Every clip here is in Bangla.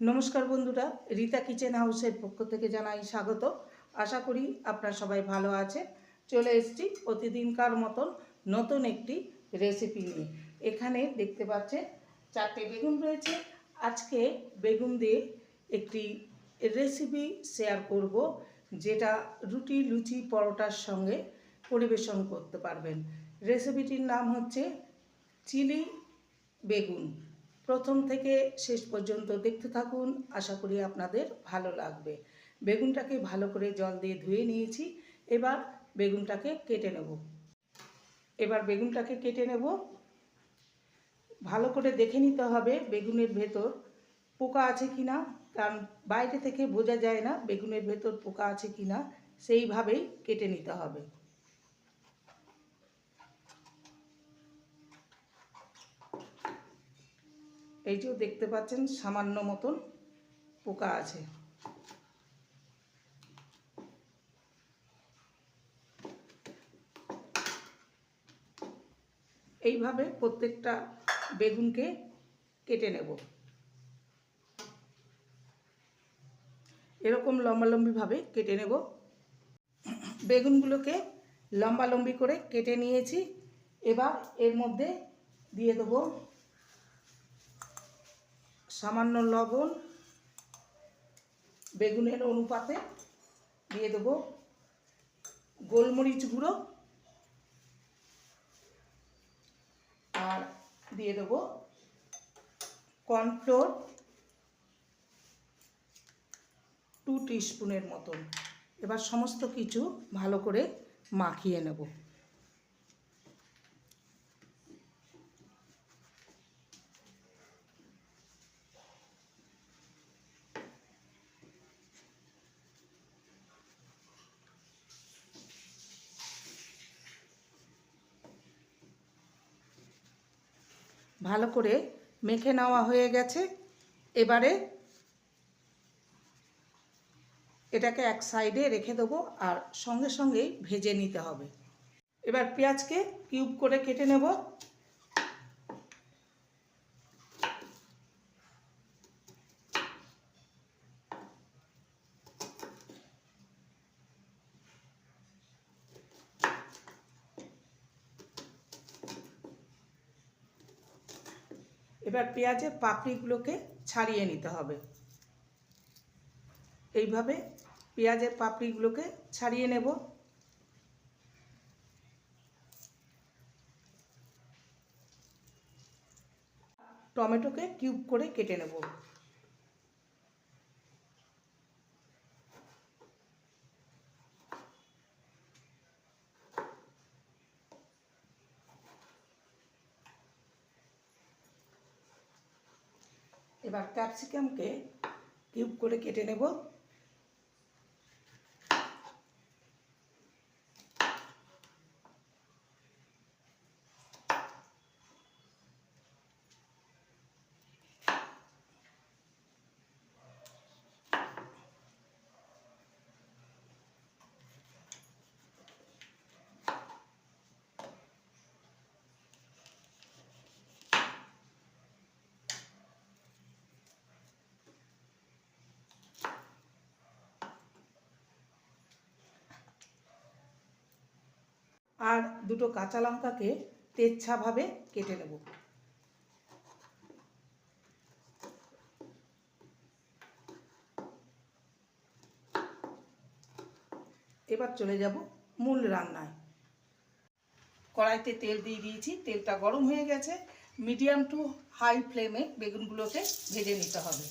নমস্কার বন্ধুরা, রীতা কিচেন হাউসের পক্ষ থেকে জানাই স্বাগত। আশা করি আপনারা সবাই ভালো আছে চলে এসেছি প্রতিদিনকার মতন নতুন একটি রেসিপি নিয়ে। এখানে দেখতে পাচ্ছেন, চারটে বেগুন রয়েছে। আজকে বেগুন দিয়ে একটি রেসিপি শেয়ার করব, যেটা রুটি, লুচি, পরোটার সঙ্গে পরিবেশন করতে পারবেন। রেসিপিটির নাম হচ্ছে চিলি বেগুন। প্রথম থেকে শেষ পর্যন্ত দেখতে থাকুন। আশা করি আপনাদের ভালো লাগবে। বেগুনটাকে ভালো করে জল দিয়ে ধুয়ে নিয়েছি। এবার বেগুনটাকে কেটে নেব। এবার বেগুনটাকে কেটে নেব। ভালো করে দেখে নিতে হবে বেগুনের ভেতর পোকা আছে কি না কারণ বাইরে থেকে বোঝা যায় না বেগুনের ভেতর পোকা আছে কি না সেইভাবেই কেটে নিতে হবে। এই যে দেখতে পাচ্ছেন, সামান্য মতন পোকা আছে। এইভাবে প্রত্যেকটা বেগুনকে কেটে নেব। এরকম লম্বালম্বিভাবে কেটে নেব। বেগুনগুলোকে লম্বালম্বি করে কেটে নিয়েছি। এবার এর মধ্যে দিয়ে দেবো সামান্য লবণ, বেগুনের অনুপাতে দিয়ে দেবো গোলমরিচ গুঁড়ো আর দিয়ে দেবো কর্নফ্লোর টু টিস্পুনের মতন। এবার সমস্ত কিছু ভালো করে মাখিয়ে নেব। ভালো করে মেখে নেওয়া হয়ে গেছে। এবারে এটাকে এক সাইডে রেখে দেবো আর সঙ্গে সঙ্গেই ভেজে নিতে হবে। এবার পেঁয়াজকে কিউব করে কেটে নেব। এবার পেঁয়াজের পাপড়িগুলোকে ছাড়িয়ে নিতে হবে। এইভাবে পেঁয়াজের পাপড়িগুলোকে ছাড়িয়ে নেব। টমেটোকে কিউব করে কেটে নেব। এবার ক্যাপসিকামকে কিউব করে কেটে নেব। আর দুটো কাঁচা লঙ্কাকে তেচ্ছাভাবে কেটে নেব। এবার চলে যাব মূল রান্নায়। কড়াইতে তেল দিয়ে দিয়েছি, তেলটা গরম হয়ে গেছে। মিডিয়াম টু হাই ফ্লেমে বেগুনগুলোকে ভেজে নিতে হবে।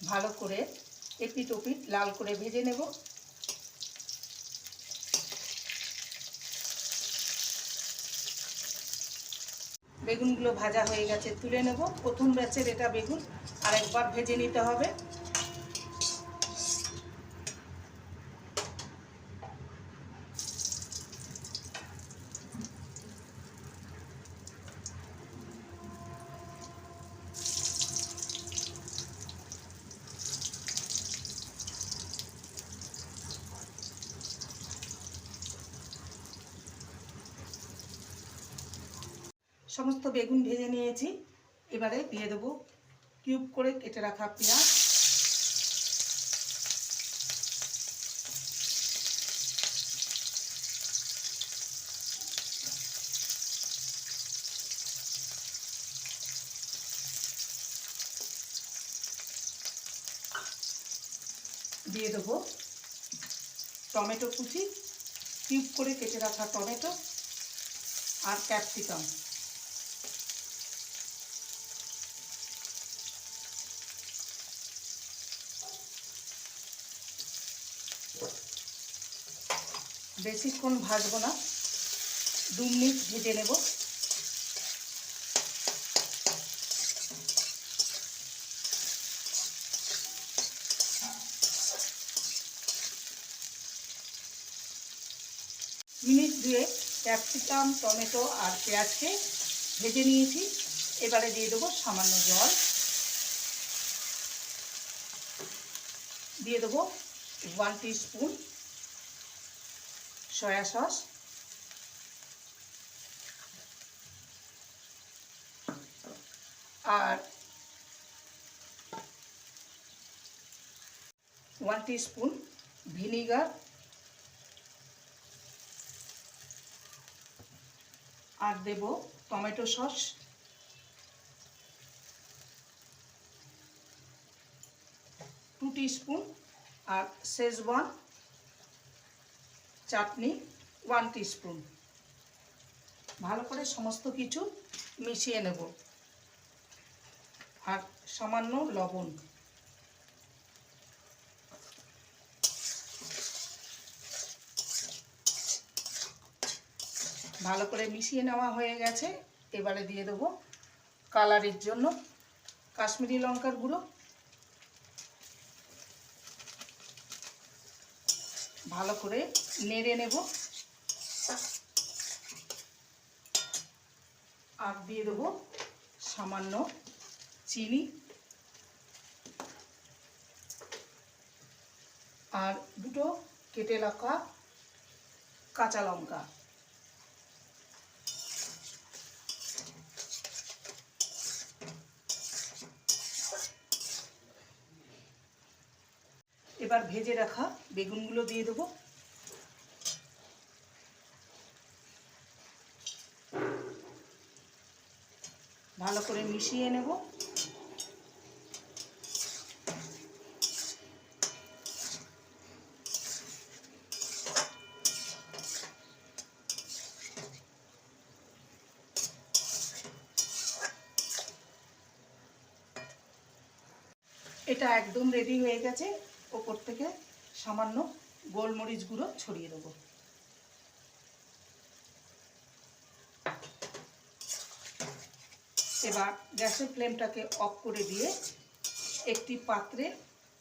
ভালো করে এপিট ওপিট লাল করে ভেজে নেব। বেগুনগুলো ভাজা হয়ে গেছে তুলে নেব। প্রথম ব্যাচের এটা বেগুন আর একবার ভেজে নিতে হবে। সমস্ত বেগুন ভেজে নিয়েছি। এবারে দিয়ে দেবো কিউব করে কেটে রাখা পেঁয়াজ। দিয়ে দেবো টমেটো কুচি। কিউব করে কেটে রাখা টমেটো আর ক্যাপসিকাম। বেশিক্ষণ ভাজবো না। দু মিনিট ভেজে নেব। মিনিট দুয়ে ক্যাপসিকাম, টমেটো আর পেঁয়াজকে ভেজে নিয়েছি। এবারে দিয়ে দেবো সামান্য জল। দিয়ে দেবো ওয়ান স্পুন সয়া সস আর ওয়ান স্পুন ভিনিগার আর দেব টমেটো সস টু স্পুন আর শেজওয়ান চাটনি ওয়ান স্পুন ভালো করে সমস্ত কিছু মিশিয়ে নেব। আর সামান্য লবণ। ভালো করে মিশিয়ে নেওয়া হয়ে গেছে। এবারে দিয়ে দেবো কালারের জন্য। কাশ্মীরি লঙ্কার গুঁড়ো। ভালো করে নেড়ে নেব। আর দিয়ে দেবো সামান্য চিনি। আর দুটো কেটে রাখা কাঁচা লঙ্কা। এবার ভেজে রাখা বেগুনগুলো দিয়ে দেবো। ভালো করে মিশিয়ে নেব। এটা একদম রেডি হয়ে গেছে। ওপর থেকে সামান্য গোলমরিচ গুঁড়ো ছড়িয়ে দেবো। এবার গ্যাসের ফ্লেমটাকে অফ করে দিয়ে একটি পাত্রে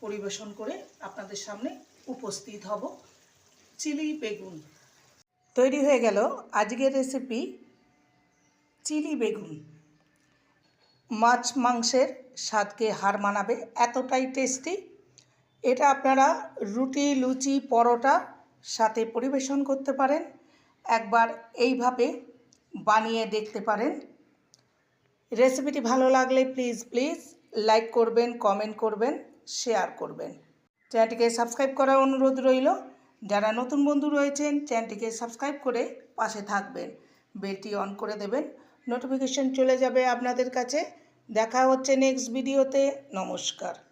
পরিবেশন করে আপনাদের সামনে উপস্থিত হব। চিলি বেগুন। তৈরি হয়ে গেল আজকের রেসিপি চিলি বেগুন। মাছ মাংসের স্বাদকে হার মানাবে, এতটাই টেস্টি এটা আপনারা রুটি, লুচি, পরোটা সাথে পরিবেশন করতে পারেন। একবার এইভাবে বানিয়ে দেখতে পারেন। রেসিপিটি ভালো লাগলে প্লিজ প্লিজ লাইক করবেন, কমেন্ট করবেন, শেয়ার করবেন। চ্যানেলটিকে সাবস্ক্রাইব করার অনুরোধ রইল। যারা নতুন বন্ধু রয়েছেন, চ্যানেলটিকে সাবস্ক্রাইব করে পাশে থাকবেন। বেলটি অন করে দেবেন। নোটিফিকেশন চলে যাবে আপনাদের কাছে। দেখা হচ্ছে নেক্সট ভিডিওতে। নমস্কার।